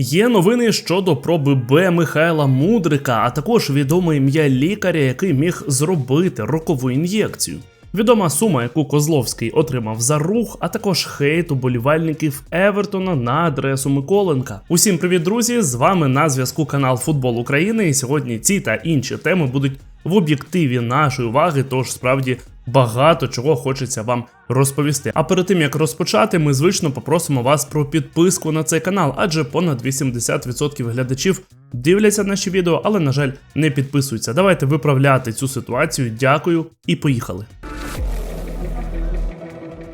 Є новини щодо проби Б Михайла Мудрика, а також відоме ім'я лікаря, який міг зробити рокову ін'єкцію. Відома сума, яку Козловський отримав за рух, а також хейт уболівальників Евертона на адресу Миколенка. Усім привіт, друзі! З вами на зв'язку канал Футбол України. І сьогодні ці та інші теми будуть в об'єктиві нашої уваги. Тож справді багато чого хочеться вам розповісти. А перед тим як розпочати, ми звично попросимо вас про підписку на цей канал, адже понад 80% глядачів дивляться наші відео, але на жаль не підписуються. Давайте виправляти цю ситуацію. Дякую і поїхали.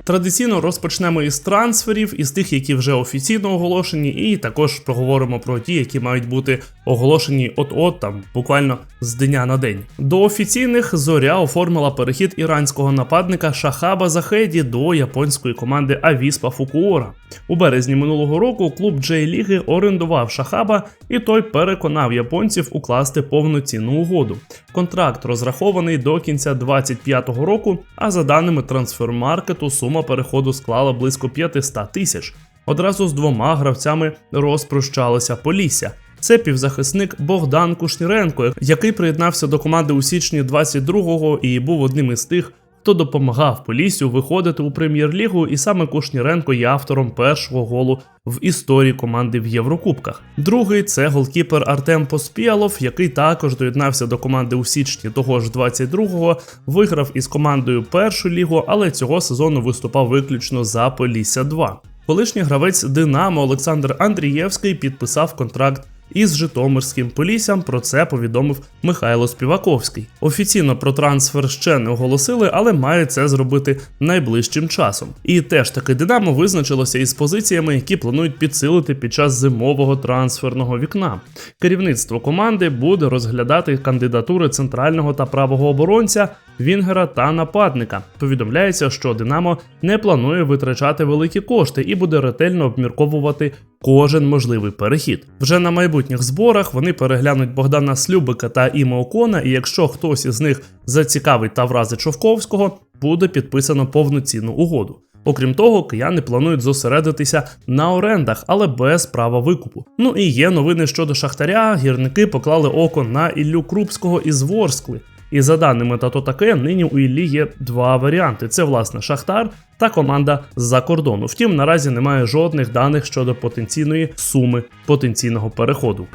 Традиційно розпочнемо із трансферів, із тих, які вже офіційно оголошені, і також проговоримо про ті, які мають бути оголошені от-от там, буквально з дня на день. До офіційних зоря оформила перехід іранського нападника Шахаба Захеді до японської команди Авіспа Фукуора. У березні минулого року клуб Джей Ліги орендував Шахаба, і той переконав японців укласти повноцінну угоду. Контракт розрахований до кінця 2025 року, а за даними трансфермаркету, сума переходу склала близько 500 тисяч. Одразу з двома гравцями розпрощалося Полісся. Це півзахисник Богдан Кушніренко, який приєднався до команди у січні 22-го і був одним із тих, хто допомагав Поліссю виходити у прем'єр-лігу, і саме Кушніренко є автором першого голу в історії команди в Єврокубках. Другий це голкіпер Артем Поспіалов, який також доєднався до команди у січні того ж 22-го, виграв із командою першу лігу, але цього сезону виступав виключно за Полісся 2. Колишній гравець Динамо Олександр Андрієвський підписав контракт із Житомирським Поліссям. Про це повідомив Михайло Співаковський. Офіційно про трансфер ще не оголосили, але має це зробити найближчим часом. І теж таки Динамо визначилося із позиціями, які планують підсилити під час зимового трансферного вікна. Керівництво команди буде розглядати кандидатури центрального та правого оборонця. Вінгера та нападника повідомляється, що Динамо не планує витрачати великі кошти і буде ретельно обмірковувати кожен можливий перехід. Вже на майбутніх зборах вони переглянуть Богдана Слюбика та Іма Окона, і якщо хтось із них зацікавить та вразить Шовковського, буде підписано повноцінну угоду. Окрім того, кияни планують зосередитися на орендах, але без права викупу. Ну і є новини щодо Шахтаря. Гірники поклали око на Іллю Крупського із Ворскли. І за даними тато таке, нині у Іллі є два варіанти: це власне Шахтар та команда з-за кордону. Втім, наразі немає жодних даних щодо потенційної суми потенційного переходу.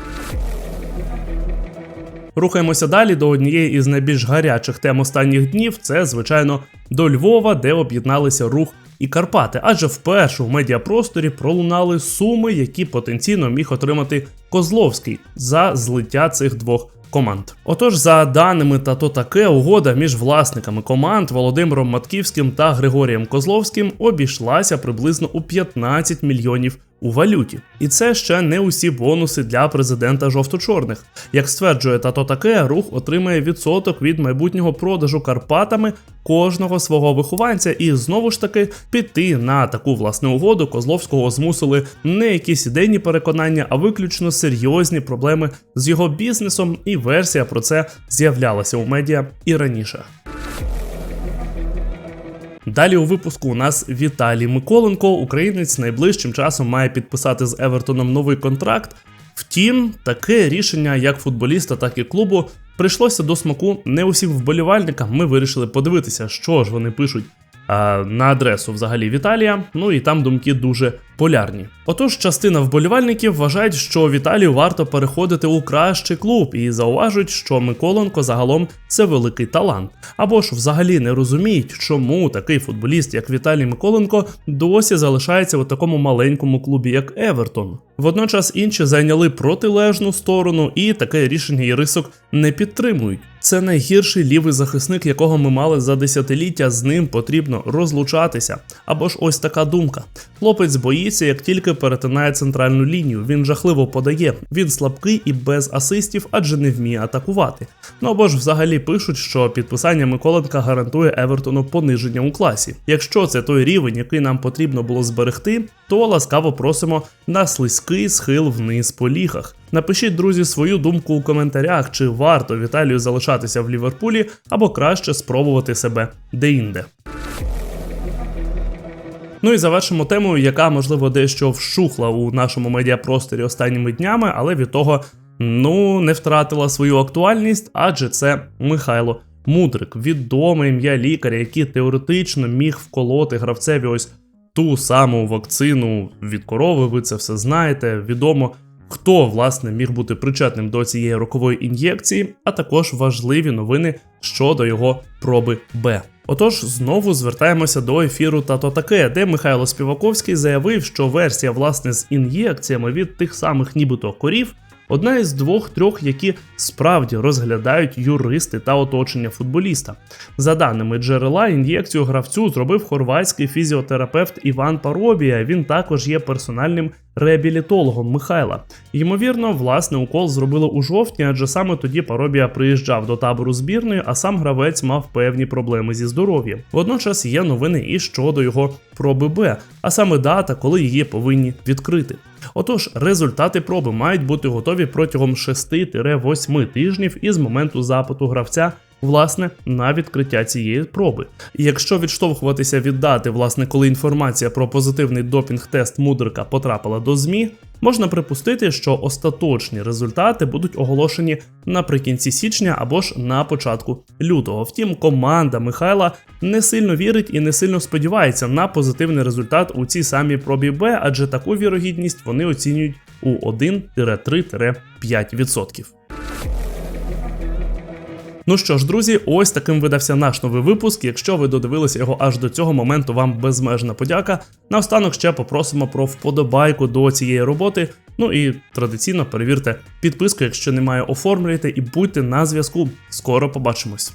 Рухаємося далі до однієї із найбільш гарячих тем останніх днів. Це, звичайно, до Львова, де об'єдналися рух і Карпати, адже вперше в медіапросторі пролунали суми, які потенційно міг отримати Козловський за злиття цих двох команд. Отож, за даними та то таке, угода між власниками команд Володимиром Матківським та Григорієм Козловським обійшлася приблизно у 15 мільйонів у валюті. І це ще не усі бонуси для президента жовто-чорних. Як стверджує тато таке, рух отримає відсоток від майбутнього продажу Карпатами кожного свого вихованця, і знову ж таки піти на таку власну угоду Козловського змусили не якісь ідейні переконання, а виключно серйозні проблеми з його бізнесом. І версія про це з'являлася у медіа і раніше. Далі у випуску у нас Віталій Миколенко. Українець найближчим часом має підписати з Евертоном новий контракт. Втім, таке рішення як футболіста, так і клубу прийшлося до смаку не усім вболівальникам. Ми вирішили подивитися, що ж вони пишуть а, на адресу взагалі Віталія. Ну і там думки дуже полярні. Отож, частина вболівальників вважають, що Віталію варто переходити у кращий клуб і зауважують, що Миколенко загалом це великий талант. Або ж взагалі не розуміють, чому такий футболіст, як Віталій Миколенко, досі залишається у такому маленькому клубі, як Евертон. Водночас інші зайняли протилежну сторону, і таке рішення Єрисок не підтримують. Це найгірший лівий захисник, якого ми мали за десятиліття. З ним потрібно розлучатися. Або ж ось така думка. Хлопець боїться, як тільки перетинає центральну лінію. Він жахливо подає. Він слабкий і без асистів, адже не вміє атакувати. Ну або ж взагалі пишуть, що підписання Миколенка гарантує Евертону пониження у класі. Якщо це той рівень, який нам потрібно було зберегти, то ласкаво просимо на слизький схил вниз по лігах. Напишіть, друзі, свою думку у коментарях, чи варто Віталію залишатися в Ліверпулі або краще спробувати себе деінде. Ну і завершимо темою, яка можливо дещо вщухла у нашому медіапросторі останніми днями, але від того ну не втратила свою актуальність, адже це Михайло Мудрик, відоме ім'я лікаря, який теоретично міг вколоти гравцеві ось ту саму вакцину від корови. Ви це все знаєте. Відомо. Хто власне міг бути причетним до цієї рокової ін'єкції, а також важливі новини щодо його проби Б. Отож, знову звертаємося до ефіру Тато таке, де Михайло Співаковський заявив, що версія власне з ін'єкціями від тих самих нібито корів одна із двох-трьох, які справді розглядають юристи та оточення футболіста. За даними джерела, ін'єкцію гравцю зробив хорватський фізіотерапевт Іван Паробія. Він також є персональним реабілітологом Михайла. Ймовірно, власне укол зробили у жовтні, адже саме тоді Паробія приїжджав до табору збірної, а сам гравець мав певні проблеми зі здоров'ям. Водночас є новини і щодо його проби Б, а саме дата, коли її повинні відкрити. Отож, результати проби мають бути готові протягом 6-8 тижнів із моменту запиту гравця. Власне, на відкриття цієї проби. І якщо відштовхуватися від дати, власне, коли інформація про позитивний допінг-тест мудрика потрапила до ЗМІ, можна припустити, що остаточні результати будуть оголошені наприкінці січня або ж на початку лютого. Втім, команда Михайла не сильно вірить і не сильно сподівається на позитивний результат у цій самій пробі Б, адже таку вірогідність вони оцінюють у 1-3-5%. Ну що ж, друзі, ось таким видався наш новий випуск. Якщо ви додивилися його аж до цього моменту, вам безмежна подяка. Наостанок ще попросимо про вподобайку до цієї роботи. Ну і традиційно перевірте підписку, якщо немає, оформлюйте і будьте на зв'язку. Скоро побачимось.